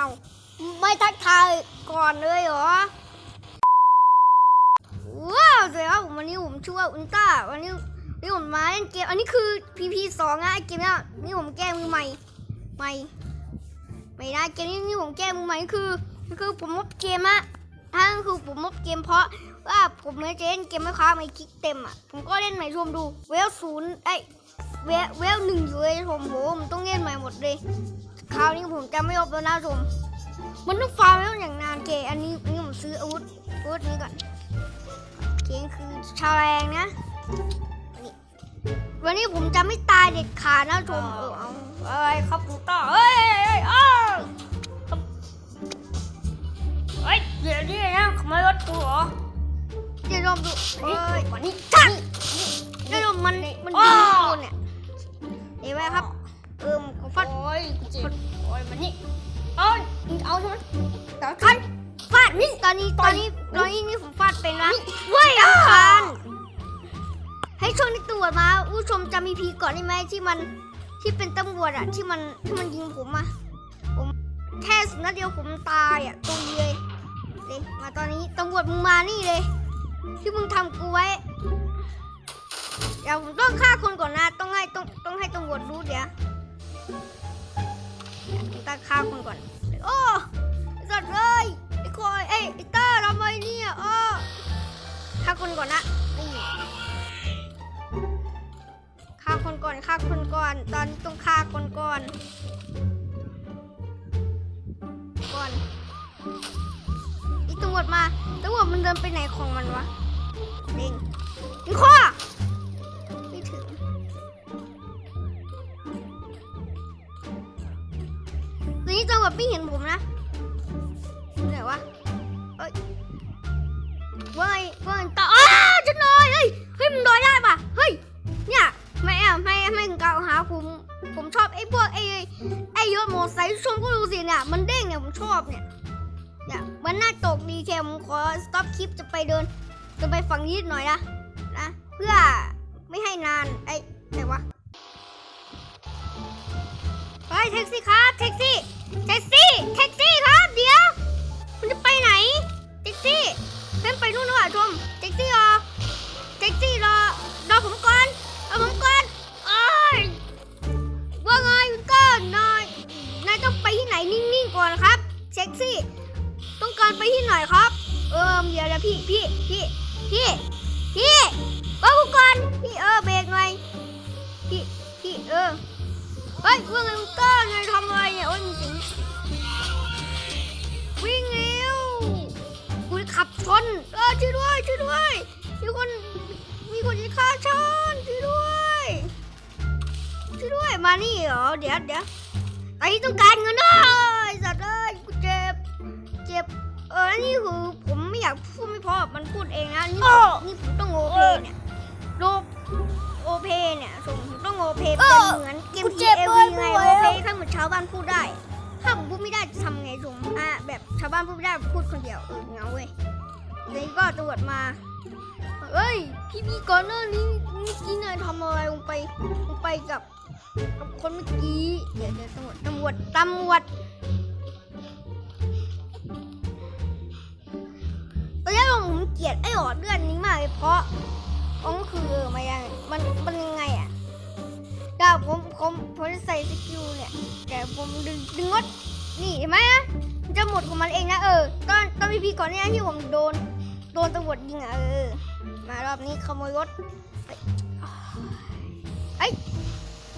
เอาไม่ทักทายก่อนเลยเหรอ ว้าวสวัสดีครับผมวันนี้ผมชื่อว่าอุลตร้าวันนี้นนี้ผมมาเล่นเกม อันนี้คือ PP สองนะไอเกมเนี้ยนี่ผมแก้มือใหม่ใหม่ไม่ได้เกมนี้นี่ผมแก้มือใหม่คือคือผมมบเกมอะถ้าคือผมมบเกมเพราะว่าผมไม่จะเล่นเกมไม่ค้าไม่คลิกเต็มอะผมก็เล่นใหม่ชมดู เวลศูนย์ไอเวลเวลหนึ่งอยู่เลยผมโหผมต้องเล่นใหม่หมดเลย คราวนี้ผมจะไม่ยอมแล้วนะชมมันต้องฟาร์มไว้อย่างนานเกอันนี้อันนี้ผมซื้ออาวุธอาวุธนี้ก่อนเกงคือชาวแรงนะวันนี้วันนี้ผมจะไม่ตายเด็ดขาดนะชมเออเอาเอ้ยครับกูต่อเอ้ยเอ้ยเอ้ยครับเฮ้ยเดี๋ยวนี้นะขโมยรถกูเหรอเดี๋ยวชมดูเอ้ยวันนี้ท่านเดี๋ยวชมมันมันอ้ยิองคนเนี่ยเห็นไหมครับ เออผมฟาดโอ้ยกูเจ็บโอ้ยมันนี่เอ้ยมึงเอาใช่ไหมแต่คันฟาดนี่ตอนนี้ตอนนี้ตอนนี้นี่ผมฟาดเป็นนะเว้ยอังคารให้ช่วงที่ตำรวจมาผู้ชมจำมีพีก่อนได้ไหมที่มันที่เป็นตำรวจอะที่มันที่มันยิงผมอะผมแค่สุดนัดเดียวผมตายอะตรงนี้เลยเลยมาตอนนี้ตำรวจมึงมานี่เลย ที่มึงทำกูไว้เดี๋ยวผมต้องฆ่าคนก่อนนะ ต้องให้ต้องต้องให้ตำรวจรู้เดี๋ยวเดี๋ยวผม ต้งฆ่าคนก่อนโอ้อ้สัตว์เลยไอ้คอยเอ้ยไอ้ต้าทำไมเนี่ยอ้อฆ่าคนก่อนนะนี่ฆ่าคนก่อนฆ่าคนก่อน ตอนต้องฆ่าคนก่อน ก่อนอีตำรวจมาตำรวจมันเดินไปไหนของมันวะเด้งข้อ นนี้ตำรวจไม่เห็นผมนะไหนวะเอ้ยว่าไงว่าไงต่ออ้าจะลอยเฮ้ยเฮ้ยมันลอยได้ปะเฮ้ยเนี่ยไม่เอะไม่ไม่เก่าหาผมผมชอบไอ้พวกไอ้ไอ้ยศโมอไซค์ชมก็ดูสิเนี่ยมันเด้งเนี่ยผมชอบเนี่ยเนี่ยมันน่าตกดีแค่ผมขอสต็อปคลิปจะไปเดินจะไปฝั่งนี้หน่อยนะนะเพื่อไม่ให้นานไอ้ไหนวะไปแท็กซี่ครับแท็กซี่ แท็กซี่แท็กซี่ครับเดี๋ยวคุณจะไปไหนแท็กซี่เพิ่มไปนู่นนะอะชมแท็กซี่รอแท็กซี่รอ มานี่เหรอ เดี๋ยวเดี๋ยวไอ้ต้องการเงินเลยสัตว์เอ้ยกูเจ็บ เจ็บ เออ นี่คือผมไม่อยากพูดไม่เพอ มันพูดเองนะ นี่นี่ผมต้องโอเพเนี่ยโลโอเพเนี่ยส่งผมต้องโอเพเป็นเหมือนเกมกูทีเจ็บเอเลวียไงไม่ไหวโอเพแล้วถ้าเหมือนชาวบ้านพูดได้ ถ้าผมพูดไม่ได้จะทำไงส่งอะแบบชาวบ้านพูดไม่ได้พูดคนเดียวเออเหงาเว้ยแล้วก็ตำรวจมาเอ้ย พี่พี่ก่อนหน้านี้เมื่อกี้นายทำอะไรลงไปลงไปกับ กับคนเมื่อกี้เดี๋ยวเดี๋ยวตำรวจตำรวจตำรวจตอนแรกผมเกลียดไอ้หอดเลือดนี้มากเลยเพราะเพราะมันคือมันยังมันมันยังไงอะแต่ผมผมผมจะใส่สกิลเนี่ยแต่ผมดึงดึงงดนี่เห็นไหมนะมันจะหมดของมันเองนะเออตอนตอนพี่พีก่อนเนี่ยที่ผมโดนโดนตำรวจยิงอะเออมารอบนี้ขโมยรถ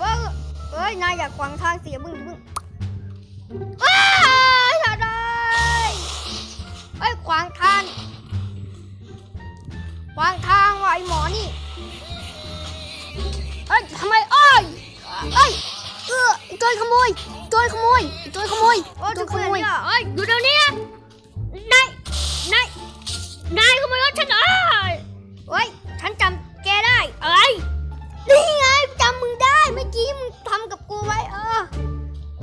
เว้ยเอ้ยนายอยากขวางทางเสียบึ้งบึ้งว้ายอย่าได้เอ้ยขวางทางขวางทางว่ะไอหมอนี่เอ้ยทำไมเอ้ยเอ้ยเออไอ้โจรขโมยโจรขโมยไอ้โจรขโมยโอ้โจรขโมยเอ้ยอยู่เดี๋ยวนี้นะนายนายนายขโมย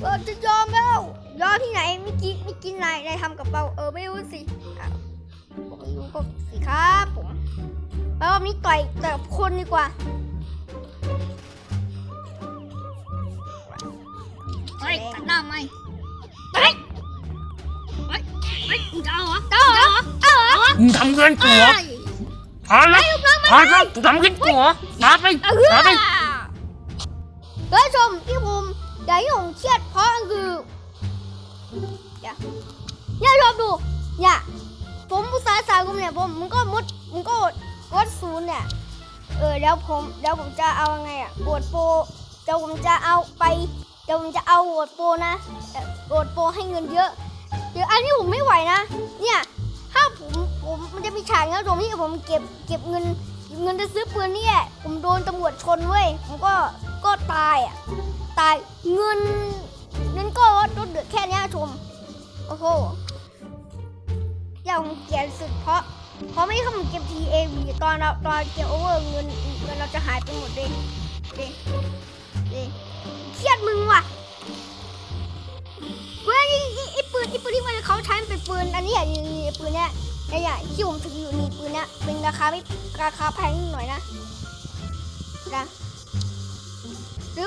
เออจะยอมแล้วยอมที่ไหนไม่กินไม่กินอะไรได้ทำกับเราเออไม่รู้สิบอกรู้ก็สิครับผมแล้วมีต่อยแต่คนดีกว่าไปตัดหน้าไหมไปไปไปมึงจะเอาเหรอจะเอาเหรอเอาเหรอมึงทำเกินตัวพอแล้วพอแล้วทำเกินตัวมาไปมาไป ผมอยากให้ผมเครียดเพราะคือเดี๋ยเนี่ยชมดูเนี่ยผมภาษาสากลเนี่ยผมมันก็มุดมันก็วัดศูนย์เนี่ยเออแล้วผมแล้วผมจะเอาไงอะโหวตโปรเดี๋ยวผมจะเอาไปเดี๋ยวผมจะเอาโหวตโปรนะโหวตโปรให้เงินเยอะเดี๋ยวอันนี้ผมไม่ไหวนะ เนี่ยถ้าผมผมมันจะมีฉากนะผมที่ผมเก็บเก็บเงินเก็บเงินจะซื้อปืนเนี่ยผมโดนตำรวจชนเว้ยผมก็ก็ตายอะ ตายเงินเงินก็ลดลดเหลือแค่นี้ชม โอ้โหอย่าผมเกลียดสุดเพราะ เพราะไม่ทำเก็บ TAV ตอนเราตอนเก็บโอเวอร์เงินเงินเราจะหายไปหมดเลยเดเดเครียดมึงว่ะเว้ยไอ้ไอ้ปืนไอ้ปืนที่มันเขาใช้มันเป็นปืนอันนี้อะนี่นี่ปืนเนี้ยไอ้เนี่ยที่ผมถืออยู่นี่ปืนเนี้ยเป็นราคาไม่ราคาแพงหน่อยนะนะหรื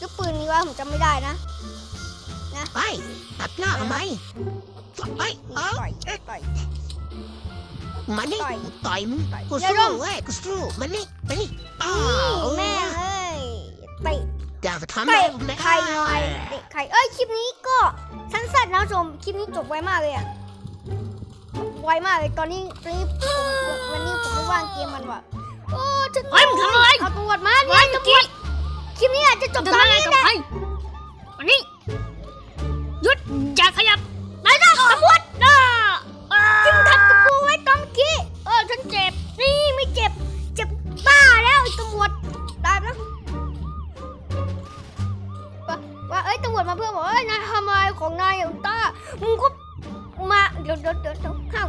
อหรือปืนนี้ว่าผมจำไม่ได้นะไปตัดหน้าทำไมไปเอ้าต่อยต่อยมานี่ต่อยต่อยมึงต่อยกูอย่าสู้ลงเว้ยกูสู้มานี่มานี่อ้านี่วแม่เอ้ยเตะอยากจะทำอะไรเตะผมนะใครใครเตะใครเอ้ยคลิปนี้ก็สั้นๆนะผู้ชมคลิปนี้จบไวมากเลยอะไวมากเลยตอนนี้ตอนนี้ผมวันนี้ผมไม่ว่างเกมมันว่ะโอ้ฉันเฮ้ยมึงทำอะไรเอาตำรวจมาเฮ้เนี่ยยตำรกี้วจ คลิปนี้อาจจะจบจะตอนทำอะไรนี้กับแหละใครวันนี้หยุดอย่าขยับนายนะตำรวจนะอ่าที่มึงทำกับกูไว้ตอนเมื่อกี้เออฉันเจ็บนี่ไม่เจ็บ เจ็บบ้าแล้วไอ้ตำรวจตายแล้วว่าว่าเอ้ยตำรวจมาเพื่อนบอกเอ้ยนายทำอะไรของนายอย่างต้ามึงก็มาเดี๋ยวเดี๋ยวเดี๋ยวเดี๋ยวข้าง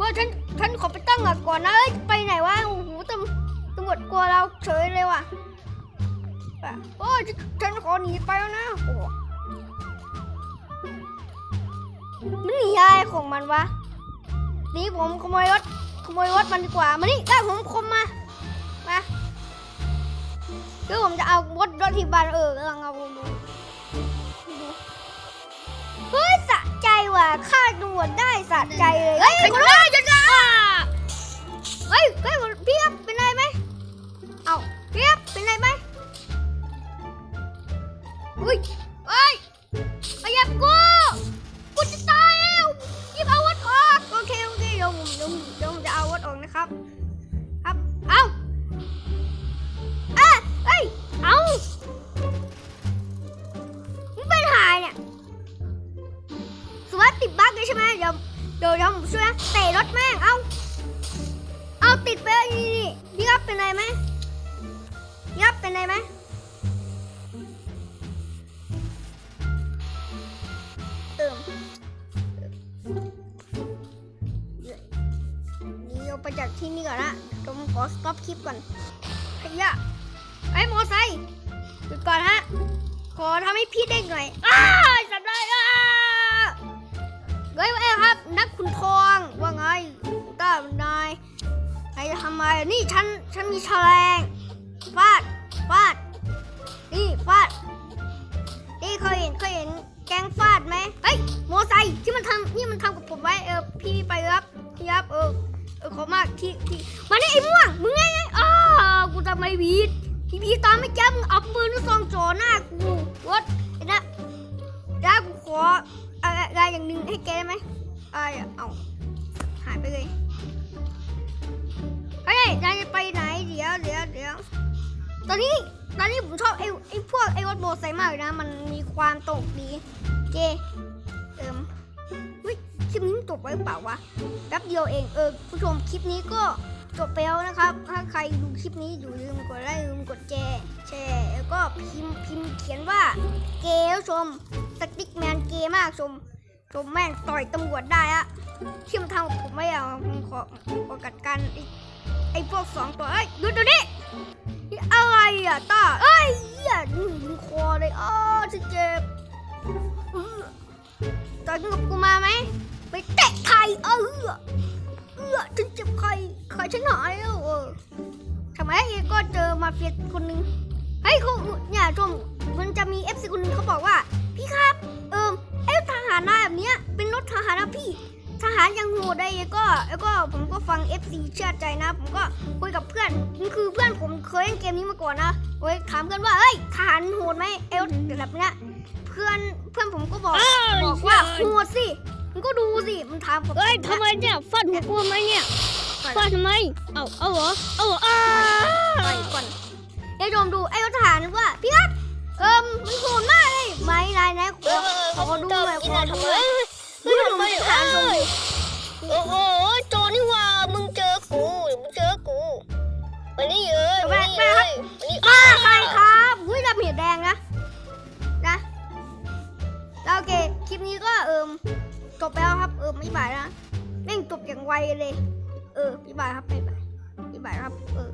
ว่าฉันฉันขอไปตั้งหลักก่อนนะเอ้ยไปไหนวะโอ้โหตำตำรวจกลัวเราเฉยเลยว่ะ แบบโอ้ยฉันขอหนีไปแล้วนะโอ้มันหนีอะไรของมันวะนี่ผมขโมยรถขโมยรถมันดีกว่ามานี่ได้ผมคมมามาคือผมจะเอารถรถที่บ้านเออกำลังเอาดูดูเฮ้ยสะใจว่ะฆ่าตำรวจได้สะใจเลยเฮ้ยครคนจะได้จะได้เฮ้ยเฮ้ยพี่ครับเป็นไรไหมเอาพี่ครับเป็นไรไหม อุ้ยเฮ้ยขยับกูกูจะตายแล้วหยิบอาวุธออกโอเคโอเคเดี๋ยวผมเดี๋ยวผมเดี๋ยวผมจะเอาอาวุธออกนะครับ ครับเอาอะเฮ้ยเอามึงเป็นหายเนี่ยสมมติติดบั๊กเลยใช่ไหมเดี๋ยวเดี๋ยวเดี๋ยวผมช่วยนะเตะรถแม่งเอาเอาติดไปนี่นี่พี่ครับเป็นไรไหมพี่ครับเป็นไรไหม ที่นี่ก่อนนะผมขอสต็อปคลิปก่อนขยะไอ้มอไซค์หยุดก่อนฮะ ขอทำให้พี่เด้งหน่อย อ้าจับได้อ้าเฮ้ยเอ้ครับ นักขุนทองว่าไงต้ายนายไอ้ทำไมนี่ฉัน ฉันมีแฉลงฟาด ฟาด นี่ฟาด นี่เคยเห็นเคยเห็นแกงฟาดไหมเฮ้ยโมอไซค์ ที่ที่มานี่ไอ้ม่วงมึงไงไงอ้ากูทำไมผิดพี่พีตอนไม่แก้มึงเอาปืนลูกซองจ่อหน้ากูวัดนะได้กูขออะไรอย่างหนึ่งให้แกได้ไหมอะไรอะเอาหายไปเลยเฮ้ยนายจะไปไหนเดี๋ยวเดี๋ยวเดี๋ยวตอนนี้ตอนนี้ผมชอบไอ้ไอ้พวกไอ้รถโมอไซมากเลยนะ มันมีความตกดีเจเอิมเฮ้ย คลิปนี้จบไว้หรือเปล่าวะแป๊บเดียวเองเออผู้ชมคลิปนี้ก็จบไปแล้วนะครับ ถ้าใครดูคลิปนี้อยู่ลืมกดไลค์ลืมกดแชร์แชร์แล้วก็พิมพ์พิมพ์เขียนว่าเกย์ผู้ชมสติ๊กแมนเกย์มากชมชมแม่งต่อยตำรวจได้อะที่มันทำกับผมไม่เอาผมขอขอกัดกันไอ้ไอ้พวกสองตัวเอ้ยหยุดดี๋ยวนี้นี่อะไรอะตาเอ้ยเหี้ยยิงคอเลยอ้อฉันเจ็บเออตอนกับกูมาไหม ไปเตะไข่เออเออฉันเจ็บไข่ไข่ฉันหายแล้วเออทำไมเอก็เจอมาเฟียคนหนึงเฮ้ยเขาเนี่ยชมมันจะมีเอฟซีคนหนึงเขาบอกว่า พี่ครับเอิมไอ้ทหารนาแบบเนี้ยเป็นรถทหารนะพี่ทหารยังโหดได้ก็แล้วก็ผมก็ฟัง FC เชื่อใจนะ ผมก็คุยกับเพื่อนนี่คือเพื่อนผมเคยเล่นเกมนี้มาก่อนนะโอ้ยถามเพื่อนว่าเอ้ยทหารโหดไหมเอลแบบเนี้ยเพื่อนเพื่อนผมก็บอกบอกว่าโหดสิ มันก็ดูสิมันถามผมเอ้ยทำไมเนี่ยฟาดหัวกูทำไมเนี่ยฟาดทำไมเอาเอาเหรอเอาเหรออ้าไปก่อนไอ้โดมดูไอ้ทหารว่าพี่ครับเอิมมันโหดมากเลยไม่นายนะขอขอดูหน่อยขอดูหน่อยดูหนุ่มทหารโดมโอ้โหโจ จบไปแล้วครับเออไม่บายนะแม่งจบอย่างไวเลย เออไม่บายครับไม่บายไม่บายครับ เออ